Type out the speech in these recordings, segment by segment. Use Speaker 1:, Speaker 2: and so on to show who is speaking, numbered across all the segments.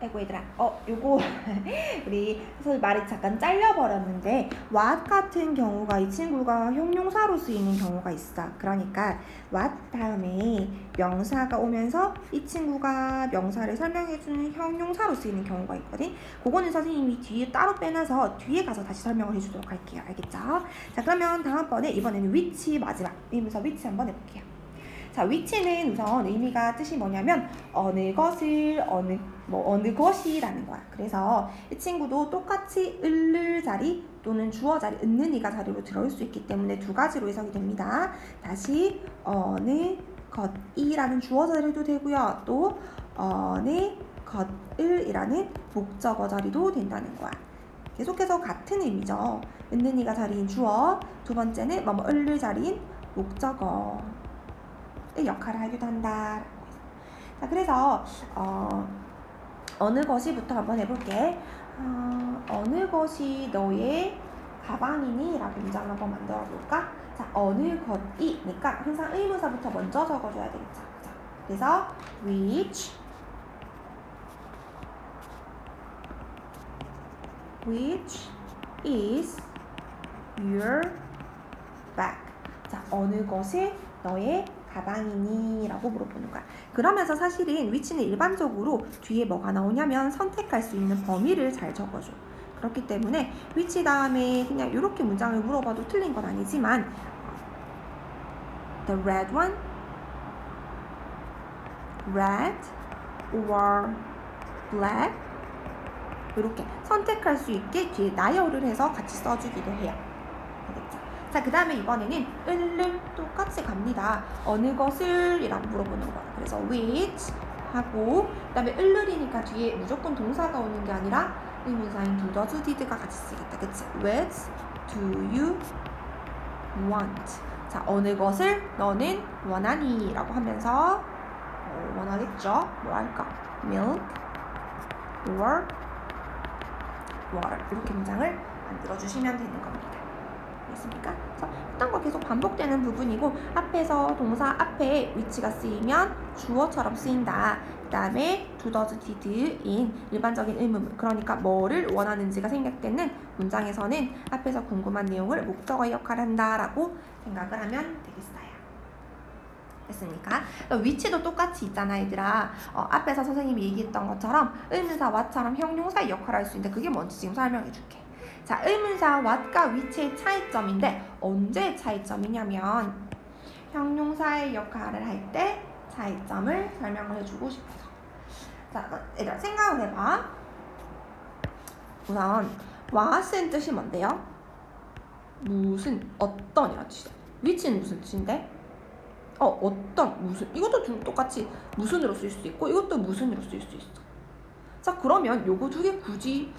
Speaker 1: 아이고 얘들아 어 요거 우리 선생님 말이 잠깐 잘려버렸는데 what 같은 경우가 이 친구가 형용사로 쓰이는 경우가 있어. 그러니까 what 다음에 명사가 오면서 이 친구가 명사를 설명해주는 형용사로 쓰이는 경우가 있거든. 그거는 선생님이 뒤에 따로 빼놔서 뒤에 가서 다시 설명을 해주도록 할게요. 알겠죠? 자 그러면 다음번에 이번에는 which 마지막. 의문사 which 한번 해볼게요 자, 위치는 우선 의미가 뜻이 뭐냐면 어느 것을 어느 뭐 어느 것이라는 거야. 그래서 이 친구도 똑같이 을를 자리 또는 주어 자리 있는 이가 자리로 들어올 수 있기 때문에 두 가지로 해석이 됩니다. 다시 어느 것이라는 주어 자리도 되고요. 또 어느 것을이라는 목적어 자리도 된다는 거야. 계속해서 같은 의미죠. 있는 이가 자리인 주어, 두 번째는 뭐뭐 을를 자리인 목적어. 의 역할을 하기도 한다. 자, 그래서 어, 어느 것이부터 한번 해볼게. 어, 어느 것이 너의 가방이니? 라고 문장을 한번 만들어 볼까? 자, 어느 것이니까 항상 의문사부터 먼저 적어줘야 되겠죠. 자, 그래서 which which is your bag. 자, 어느 것이 너의 가방이니? 라고 물어보는 거야. 그러면서 사실은 위치는 일반적으로 뒤에 뭐가 나오냐면 선택할 수 있는 범위를 잘 적어줘. 그렇기 때문에 위치 다음에 그냥 이렇게 문장을 물어봐도 틀린 건 아니지만 the red one, red or black 이렇게 선택할 수 있게 뒤에 나열을 해서 같이 써주기도 해요. 자, 그 다음에 이번에는 을을 똑같이 갑니다. 어느 것을 이라고 물어보는 거야. 그래서 which 하고 그 다음에 을을이니까 뒤에 무조건 동사가 오는 게 아니라 의문사인 do, does, did가 같이 쓰겠다. 그치? Which do you want? 자, 어느 것을 너는 원하니? 라고 하면서 어, 원하겠죠? 뭐 할까? milk or water 이렇게 문장을 만들어 주시면 되는 겁니다. 됐습니까? 그래서 거 계속 반복되는 부분이고 앞에서 동사 앞에 위치가 쓰이면 주어처럼 쓰인다. 그 다음에 do, does, did인 일반적인 의문 그러니까 뭐를 원하는지가 생략되는 문장에서는 앞에서 궁금한 내용을 목적어의 역할을 한다라고 생각을 하면 되겠어요. 됐습니까? 위치도 똑같이 있잖아, 얘들아. 어, 앞에서 선생님이 얘기했던 것처럼 의문사 와처럼 형용사의 역할을 할 수 있는데 그게 뭔지 지금 설명해 줄게. 자, 의문사 what과 위치의 차이점인데 언제 차이점이냐면 형용사의 역할을 할 때 차이점을 설명을 해주고 싶어서. 자, 얘들아 생각을 해봐. 우선 what은 뜻이 뭔데요? 무슨, 어떤이라는 뜻이야. 위치는 무슨 뜻인데? 어, 어떤, 무슨. 이것도 좀 똑같이 무슨으로 쓸 수 있고 이것도 무슨으로 쓸 수 있어. 자, 그러면 요거 두 개 굳이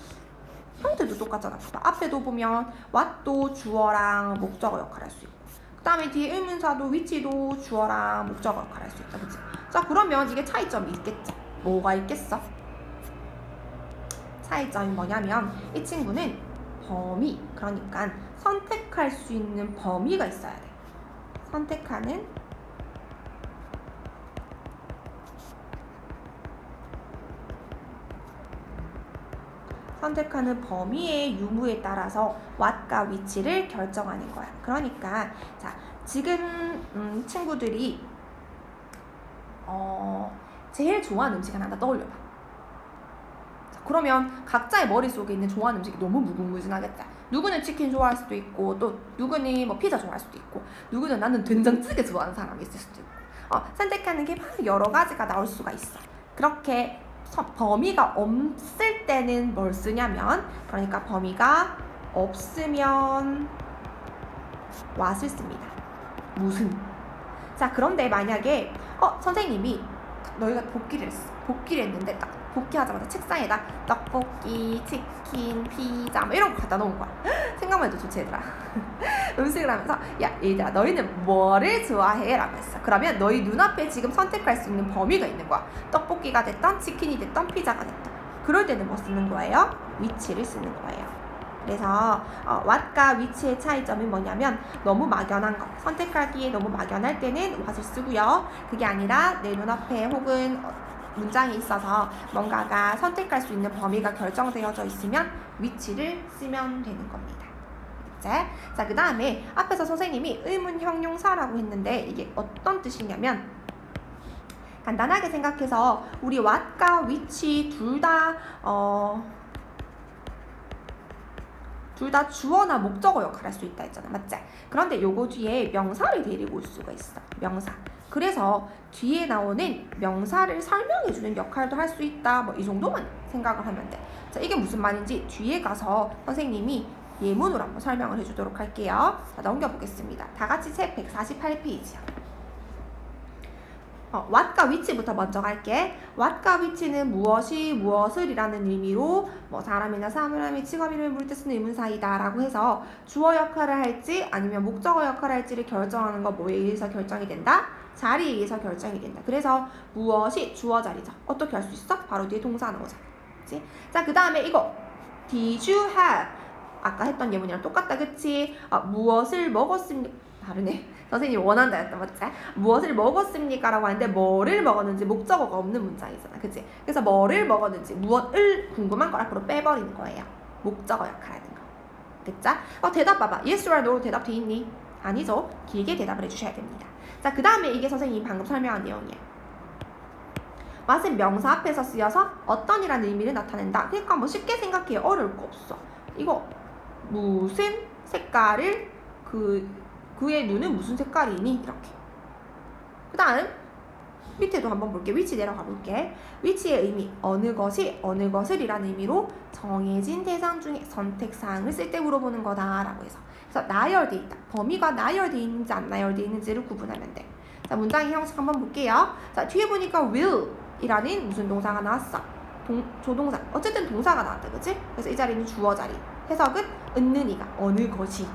Speaker 1: 형태도 똑같잖아. 앞에도 보면 what도 주어랑 목적어 역할을 할 수 있고 그 다음에 뒤에 의문사도 위치도 주어랑 목적어 역할을 할 수 있다. 그치? 자 그러면 이게 차이점이 있겠죠. 뭐가 있겠어? 차이점이 뭐냐면 이 친구는 범위 그러니까 선택할 수 있는 범위가 있어야 돼. 선택하는 선택하는 범위의 유무에 따라서 what과 위치를 결정하는 거야. 그러니까 자 지금 음, 친구들이 어 제일 좋아하는 음식 하나 떠올려봐. 자, 그러면 각자의 머릿속에 있는 좋아하는 음식이 너무 무궁무진하겠다. 누구는 치킨 좋아할 수도 있고 또 누구는 뭐 피자 좋아할 수도 있고 누구는 나는 된장찌개 좋아하는 사람이 있을 수도 있고 어, 선택하는 게 여러 가지가 나올 수가 있어. 그렇게 서- 범위가 없을 때는 뭘 쓰냐면 그러니까 범위가 없으면 what을 씁니다. 무슨. 자 그런데 만약에 어 선생님이 너희가 복귀를 했어. 복귀를 했는데 딱 복귀하자마자 책상에다 떡볶이, 치킨, 피자 뭐 이런 거 갖다 놓은 거야. 생각만 해도 좋지 얘들아. 음식을 하면서 야 얘들아 너희는 뭐를 좋아해? 라고 했어. 그러면 너희 눈앞에 지금 선택할 수 있는 범위가 있는 거야. 떡볶이가 됐던 치킨이 됐던 피자가 됐던 그럴 때는 뭐 쓰는 거예요? 위치를 쓰는 거예요. 그래서 어, what과 위치의 차이점이 뭐냐면 너무 막연한 거 선택하기에 너무 막연할 때는 what을 쓰고요. 그게 아니라 내 눈앞에 혹은 어, 문장에 있어서 뭔가가 선택할 수 있는 범위가 결정되어져 있으면 위치를 쓰면 되는 겁니다. 이제 자, 그 다음에 앞에서 선생님이 의문 형용사라고 했는데 이게 어떤 뜻이냐면 간단하게 생각해서 우리 what과 which 둘다 어, 둘다 주어나 목적어 역할을 할수 있다 했잖아. 맞지? 그런데 요거 뒤에 명사를 데리고 올 수가 있어. 명사. 그래서 뒤에 나오는 명사를 설명해 주는 역할도 할 수 있다. 뭐 이 정도만 생각을 하면 돼. 자, 이게 무슨 말인지 뒤에 가서 선생님이 예문으로 한번 설명을 해 주도록 할게요. 자, 넘겨 보겠습니다. 다 같이 책 148페이지야. 어, what과 which부터 먼저 갈게. what과 which는 무엇이 무엇을 이라는 의미로 뭐 사람이나 사물함이 직업 이름을 부를 때 쓰는 의문사이다 라고 해서 주어 역할을 할지 아니면 목적어 역할을 할지를 결정하는 거 뭐에 의해서 결정이 된다? 자리에 의해서 결정이 된다. 그래서 무엇이 주어 자리죠. 어떻게 할 수 있어? 바로 뒤에 동사 나오잖아. 그치? 자, 그 다음에 이거 Did you have 아까 했던 예문이랑 똑같다, 그치? 아, 무엇을 먹었습니까? 다르네. 선생님이 원한다 했다, 맞지? 무엇을 먹었습니까? 라고 하는데 뭐를 먹었는지 목적어가 없는 문장이잖아, 그치? 그래서 뭐를 먹었는지, 무엇을 궁금한 걸 앞으로 빼버리는 거예요. 목적어 역할하는 거. 됐죠? 어, 대답 봐봐. Yes or no 대답 돼 있니? 아니죠. 길게 대답을 해주셔야 됩니다. 자, 그 다음에 이게 선생님이 방금 설명한 내용이에요. 맛은 명사 앞에서 쓰여서 어떤 이라는 의미를 나타낸다. 그러니까 뭐 쉽게 생각해. 어려울 거 없어. 이거 무슨 색깔을 그 그의 눈은 무슨 색깔이니? 이렇게. 그 다음 밑에도 한번 볼게. 위치 내려가 볼게. 위치의 의미 어느 것이 어느 것을이라는 의미로 정해진 대상 중에 선택 사항을 쓸 때 물어보는 거다라고 해서 그래서 나열돼 있다. 범위가 나열돼 있는지 안 나열돼 있는지를 구분하면 돼. 자 문장의 형식 한번 볼게요. 자 뒤에 보니까 will이라는 무슨 동사가 나왔어. 동, 조동사. 어쨌든 동사가 나왔다, 그치? 그래서 이 자리는 주어 자리. 해석은 있는 이가 어느 것이.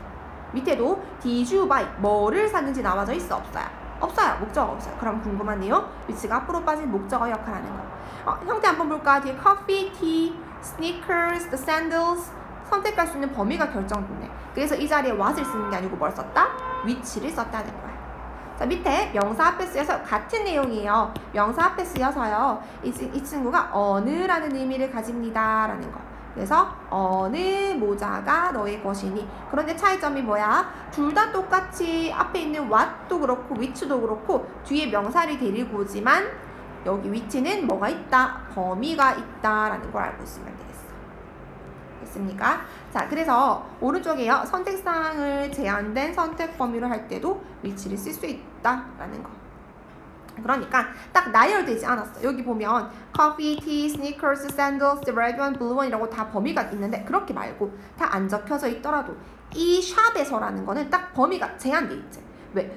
Speaker 1: 밑에도 you buy 뭐를 샀는지 나와져 있어 없어요? 없어요. 목적어 없어요. 그럼 궁금한 내용 위치가 앞으로 빠진 목적어 역할하는 거. 어, 형태 한번 볼까? 뒤에 coffee, tea, sneakers, the sandals 선택할 수 있는 범위가 결정됐네. 그래서 이 자리에 what을 쓰는 게 아니고 뭘 썼다? 위치를 썼다는 거야. 자 밑에 명사 앞에 쓰여서 같은 내용이에요. 명사 앞에 쓰여서요. 이, 친- 이 친구가 어느라는 의미를 가집니다 라는 거. 그래서 어느 모자가 너의 것이니 그런데 차이점이 뭐야? 둘 다 똑같이 앞에 있는 what도 그렇고 which도 그렇고 뒤에 명사를 데리고 오지만 여기 위치는 뭐가 있다? 범위가 있다라는 걸 알고 있으면 되겠어. 됐습니까? 자, 그래서 오른쪽에요. 선택사항을 제한된 선택 범위로 할 때도 위치를 쓸 수 있다라는 거. 그러니까 딱 나열되지 않았어. 여기 보면 coffee, tea, sneakers, sandals, the red one, blue one이라고 다 범위가 있는데 그렇게 말고 다 안 적혀져 있더라도 이 샵에서라는 거는 딱 범위가 제한돼 있지. 왜?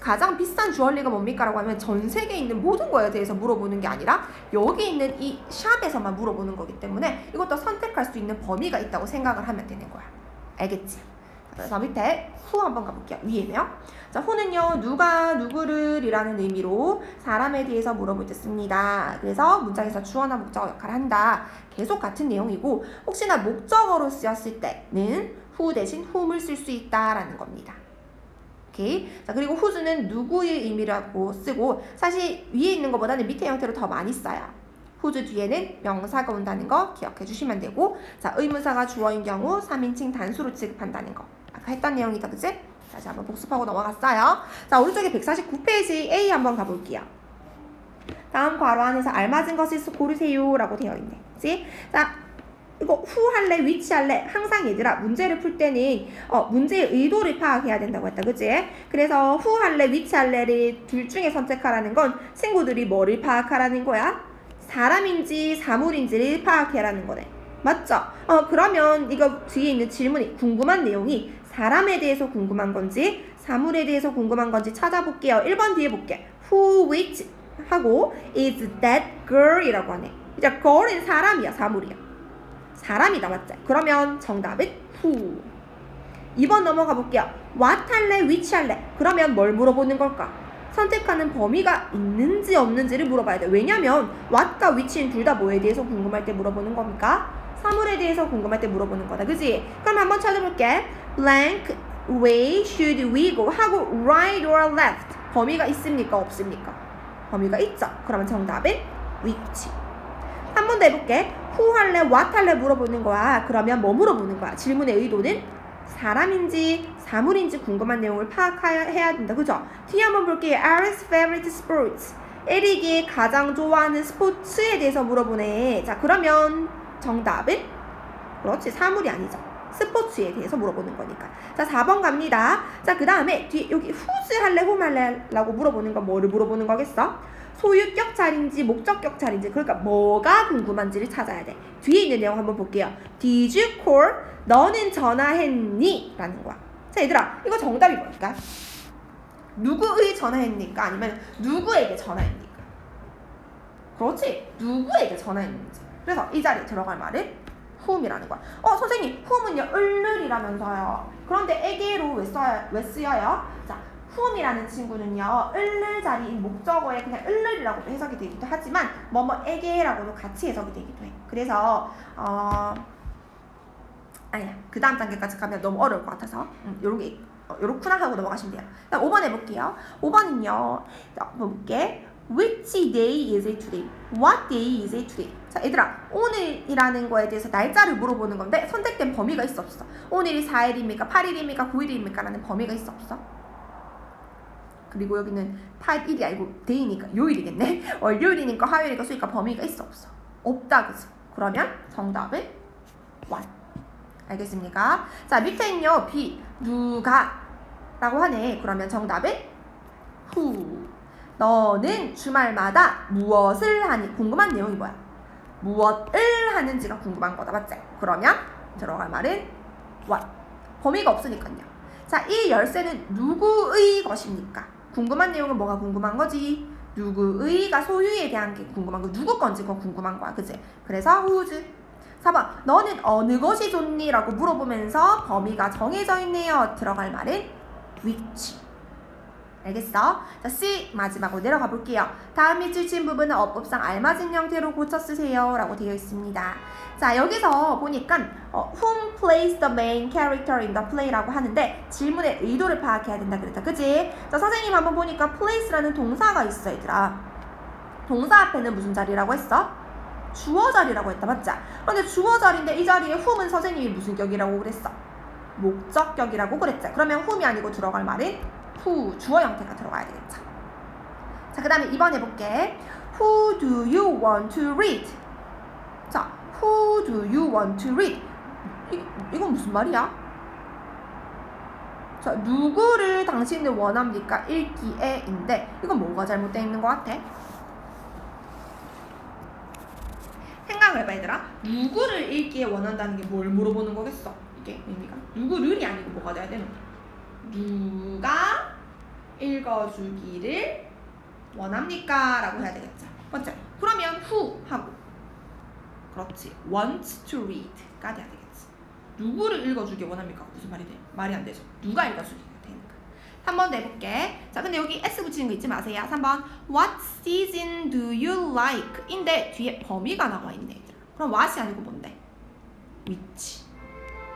Speaker 1: 가장 비싼 주얼리가 뭡니까? 라고 하면 전 세계에 있는 모든 거에 대해서 물어보는 게 아니라 여기 있는 이 샵에서만 물어보는 거기 때문에 이것도 선택할 수 있는 범위가 있다고 생각을 하면 되는 거야. 알겠지? 그래서 밑에 후 한번 가볼게요. 위에네요. 자, 후는요, 누가 누구를 이라는 의미로 사람에 대해서 물어볼 때 씁니다. 그래서 문장에서 주어나 목적어 역할을 한다. 계속 같은 내용이고, 혹시나 목적어로 쓰였을 때는 후 대신 whom을 쓸 수 있다라는 겁니다. 오케이. 자, 그리고 who는 누구의 의미라고 쓰고, 사실 위에 있는 것보다는 밑에 형태로 더 많이 써요. whose 뒤에는 명사가 온다는 거 기억해 주시면 되고, 자, 의문사가 주어인 경우 3인칭 단수로 취급한다는 거. 했던 내용이다, 그치? 다시 한번 복습하고 넘어갔어요. 자, 오른쪽에 149페이지 A 한번 가볼게요. 다음 괄호 안에서 알맞은 것을 고르세요 라고 되어 있네. 그치? 자, 이거 후 할래, 위치 할래? 항상 얘들아, 문제를 풀 때는 어, 문제의 의도를 파악해야 된다고 했다. 그치? 그래서 후 할래, 위치 할래를 둘 중에 선택하라는 건 친구들이 뭐를 파악하라는 거야? 사람인지 사물인지를 파악해라는 거네. 맞죠? 어, 그러면 이거 뒤에 있는 질문이 궁금한 내용이 사람에 대해서 궁금한 건지 사물에 대해서 궁금한 건지 찾아볼게요. 1번 뒤에 볼게. Who which 하고 is that girl 이라고 하네. 이제 girl은 사람이야, 사물이야. 사람이다, 맞지? 그러면 정답은 who. 2번 넘어가 볼게요. what 할래, which 할래? 그러면 뭘 물어보는 걸까? 선택하는 범위가 있는지 없는지를 물어봐야 돼. 왜냐면 what과 which는 둘 다 뭐에 대해서 궁금할 때 물어보는 겁니까? 사물에 대해서 궁금할 때 물어보는 거다. 그지? 그럼 한번 찾아볼게. blank way should we go 하고 right or left 범위가 있습니까? 없습니까? 범위가 있죠. 그러면 정답은 which. 한번 더 해볼게. who 할래, what 할래 물어보는 거야. 그러면 뭐 물어보는 거야? 질문의 의도는 사람인지 사물인지 궁금한 내용을 파악해야 된다. 그죠? 뒤에 한번 볼게요. Alice's favorite sports. 에릭이 가장 좋아하는 스포츠에 대해서 물어보네. 자, 그러면 정답은? 그렇지, 사물이 아니죠. 스포츠에 대해서 물어보는 거니까. 자, 4번 갑니다. 자, 그 다음에 뒤 여기 whose 할래, whom 할래? 라고 물어보는 건 뭐를 물어보는 거겠어? 소유격 자리인지 목적격 자리인지 그러니까 뭐가 궁금한지를 찾아야 돼. 뒤에 있는 내용 한번 볼게요. Did you call? 너는 전화했니? 라는 거야. 자, 얘들아, 이거 정답이 뭘까? 누구의 전화했니까? 아니면 누구에게 전화했니까? 그렇지. 누구에게 전화했는지. 그래서 이 자리에 들어갈 말은 whom이라는 거야. 어, 선생님, whom은요, 을를이라면서요. 그런데 에게로 왜 써요? 왜 쓰여요? 자, whom이라는 친구는요, 을를 자리인 목적어에 그냥 을를이라고도 해석이 되기도 하지만, 뭐뭐 에게라고도 같이 해석이 되기도 해. 그래서, 어, 아니야. 그 다음 단계까지 가면 너무 어려울 것 같아서, 음, 요런 게, 어, 요렇구나 하고 넘어가시면 돼요. 다음 5번 해볼게요. 5번은요, 자, 볼게. Which day is it today? What day is it today? 자, 얘들아, 오늘이라는 거에 대해서 날짜를 물어보는 건데 선택된 범위가 있어 없어? 오늘이 4일입니까? 8일입니까? 9일입니까? 라는 범위가 있어 없어? 그리고 여기는 8일이 아니고 데이니까 요일이겠네. 월요일이니까 화요일이니까 수요일이니까 범위가 있어 없어? 없다 그죠? 그러면 정답은 what. 알겠습니까? 자, 밑에는요. B 누가 라고 하네. 그러면 정답은 who. 너는 주말마다 무엇을 하니? 궁금한 내용이 뭐야? 무엇을 하는지가 궁금한 거다, 맞지? 그러면 들어갈 말은 what. 범위가 없으니까요. 자, 이 열쇠는 누구의 것입니까? 궁금한 내용은 뭐가 궁금한 거지? 누구의가 소유에 대한 게 궁금한 거, 누구 건지 가 궁금한 거야, 그지? 그래서 whose. 4번, 너는 어느 것이 좋니? 라고 물어보면서 범위가 정해져 있네요. 들어갈 말은 which. 알겠어? 자, C 마지막으로 내려가 볼게요. 다음 밑줄 친 부분은 어법상 알맞은 형태로 고쳐 쓰세요. 라고 되어 있습니다. 자, 여기서 보니까 어, whom plays the main character in the play라고 하는데 질문의 의도를 파악해야 된다 그랬다. 그지? 자, 선생님 한번 보니까 place라는 동사가 있어, 얘들아. 동사 앞에는 무슨 자리라고 했어? 주어 자리라고 했다, 맞지? 그런데 주어 자리인데 이 자리에 whom은 선생님이 무슨 격이라고 그랬어? 목적격이라고 그랬지. 그러면 whom이 아니고 들어갈 말은 who, 주어 형태가 들어가야 되겠죠. 자, 그 다음에 2번 해볼게. Who do you want to read? 자, who do you want to read? 이, 이건 무슨 말이야? 자, 누구를 당신은 원합니까? 읽기에 인데 이건 뭐가 잘못되어 있는 것 같아? 생각을 해봐 얘들아 누구를 읽기에 원한다는 게 뭘 물어보는 거겠어 이게 의미가 누구를이 아니고 뭐가 돼야 되는 거야 누가 읽어주기를 원합니까? 라고 해야 되겠죠 맞죠? 그러면 who 하고 그렇지 want to read가 돼야 되겠지 누구를 읽어주기 원합니까? 무슨 말이 돼? 말이 안 되죠 누가 읽어주기가 되니까 3번 내볼게 자 근데 여기 S 붙이는 거 잊지 마세요 3번 What season do you like? 인데 뒤에 범위가 나와 있네. 그럼 what이 아니고 뭔데? which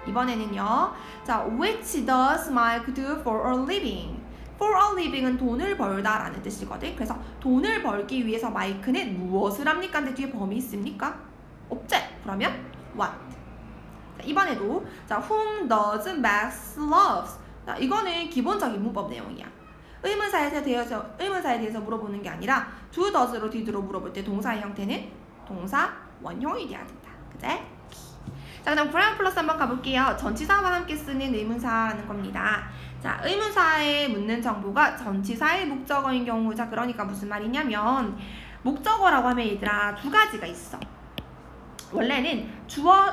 Speaker 1: 이번에는요 자 which does Mike do for a living? For a living은 돈을 벌다 라는 뜻이거든 그래서 돈을 벌기 위해서 마이크는 무엇을 합니까? 근데 뒤에 범위 있습니까? 없지? 그러면 what 자, 이번에도 자 whom does Max loves 자, 이거는 기본적인 문법 내용이야. 의문사에 대해서 의문사에 대해서 물어보는 게 아니라 do does로 뒤로 물어볼 때 동사의 형태는 동사 원형이 돼야 된다. 그제? 자, 그다음 브라운 플러스 한번 가볼게요. 전치사와 함께 쓰는 의문사라는 겁니다. 자, 의문사에 묻는 정보가 전치사의 목적어인 경우, 자, 그러니까 무슨 말이냐면 목적어라고 하면 얘들아 두 가지가 있어. 원래는 주어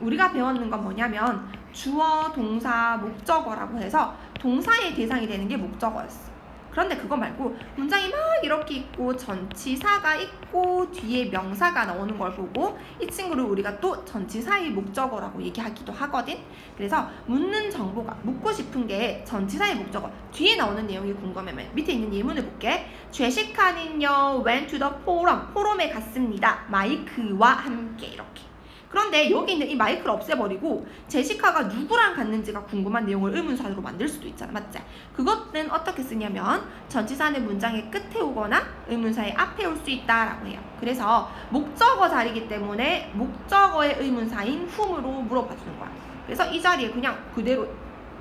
Speaker 1: 우리가 배웠는 건 뭐냐면 주어, 동사, 목적어라고 해서 동사의 대상이 되는 게 목적어였어. 그런데 그거 말고 문장이 막 이렇게 있고 전치사가 있고 뒤에 명사가 나오는 걸 보고 이 친구를 우리가 또 전치사의 목적어라고 얘기하기도 하거든. 그래서 묻는 정보가 묻고 싶은 게 전치사의 목적어 뒤에 나오는 내용이 궁금하면 밑에 있는 예문을 볼게. 제시카는요 went to the forum 포럼에 갔습니다. 마이크와 함께 이렇게. 그런데 여기 있는 이 마이크를 없애버리고 제시카가 누구랑 갔는지가 궁금한 내용을 의문사로 만들 수도 있잖아. 맞지? 그것은 어떻게 쓰냐면 전치사는 문장의 끝에 오거나 의문사의 앞에 올 수 있다라고 해요. 그래서 목적어 자리이기 때문에 목적어의 의문사인 whom으로 물어봐 주는 거야. 그래서 이 자리에 그냥 그대로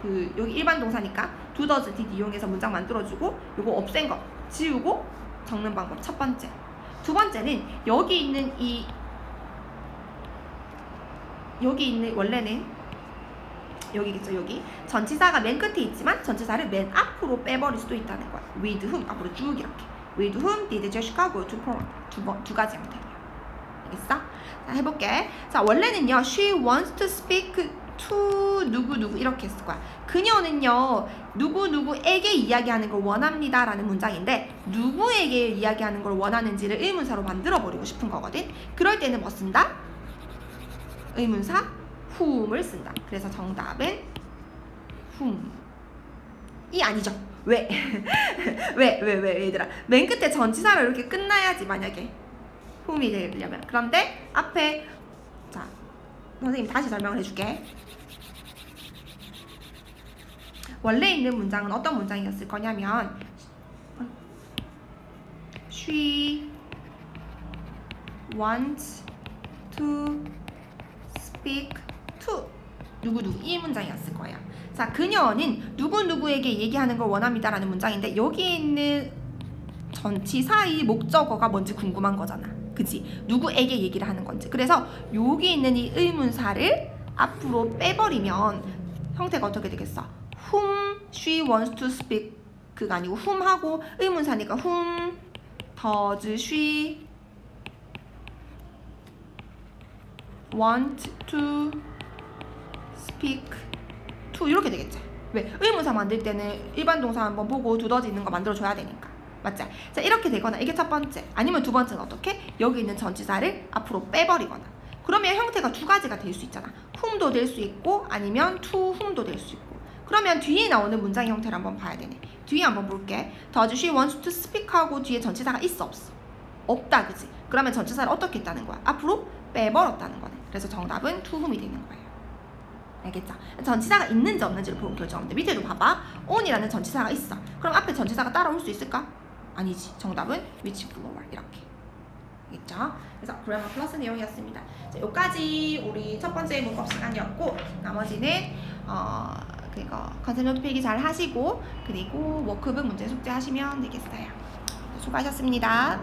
Speaker 1: 그 여기 일반 동사니까 do, does, did 이용해서 문장 만들어주고 요거 없앤 거 지우고 적는 방법 첫 번째. 두 번째는 여기 있는 이 여기 있는 원래는 여기겠죠 여기? 전치사가 맨 끝에 있지만 전치사를 맨 앞으로 빼버릴 수도 있다는 거야. With whom? 앞으로 쭉 이렇게. With whom did Jessica go to prom 두 번 두 가지 형태예요 알겠어? 자 해볼게. 자 원래는요 she wants to speak to 누구 누구 이렇게 했을 거야. 그녀는요 누구 누구에게 이야기하는 걸 원합니다 라는 문장인데 누구에게 이야기하는 걸 원하는지를 의문사로 만들어 버리고 싶은 거거든. 그럴 때는 뭐 쓴다? 의문사 whom을 쓴다. 그래서 정답은 whom. 이 아니죠. 왜? 왜? 왜? 왜? 얘들아. 맨 끝에 전치사로 이렇게 끝나야지 만약에 whom이 되려면. 그런데 앞에 자 선생님 다시 설명을 해줄게. 원래 있는 문장은 어떤 문장이었을 거냐면 she wants to speak to 누구 누구 이 문장이었을 거예요. 자, 그녀는 누구 누구에게 얘기하는 걸 원합니다라는 문장인데 여기 있는 전치사의 목적어가 뭔지 궁금한 거잖아. 그치? 누구에게 얘기를 하는 건지. 그래서 여기 있는 이 의문사를 앞으로 빼버리면 형태가 어떻게 되겠어? whom she wants to speak 그가 아니고 whom 하고 의문사니까 whom does she want to speak to 이렇게 되겠지. 왜? 의문사 만들 때는 일반 동사 한번 보고 두더지 있는 거 만들어 줘야 되니까. 맞지? 자, 이렇게 되거나 이게 첫 번째. 아니면 두 번째는 어떻게? 여기 있는 전치사를 앞으로 빼버리거나. 그러면 형태가 두 가지가 될 수 있잖아. whom도 될 수 있고 아니면 to whom도 될 수 있고. 그러면 뒤에 나오는 문장 형태를 한번 봐야 되네. 뒤에 한번 볼게. does she want to speak 하고 뒤에 전치사가 있어 없어? 없다 그지? 그러면 전치사를 어떻게 했다는 거야? 앞으로 빼버렸다는 거네. 그래서 정답은 to whom이 되는 거예요. 알겠죠? 전치사가 있는지 없는지를 보고 돼. 밑에도 봐봐. on이라는 전치사가 있어. 그럼 앞에 전치사가 따라올 수 있을까? 아니지. 정답은 which floor 이렇게. 알겠죠? 그래서 그래머 플러스 내용이었습니다. 자, 여기까지 우리 첫 번째 문법 시간이었고 나머지는 어 그거 컨셉 노트 필기 잘 하시고 그리고 워크북 문제 숙제 하시면 되겠어요. 수고하셨습니다.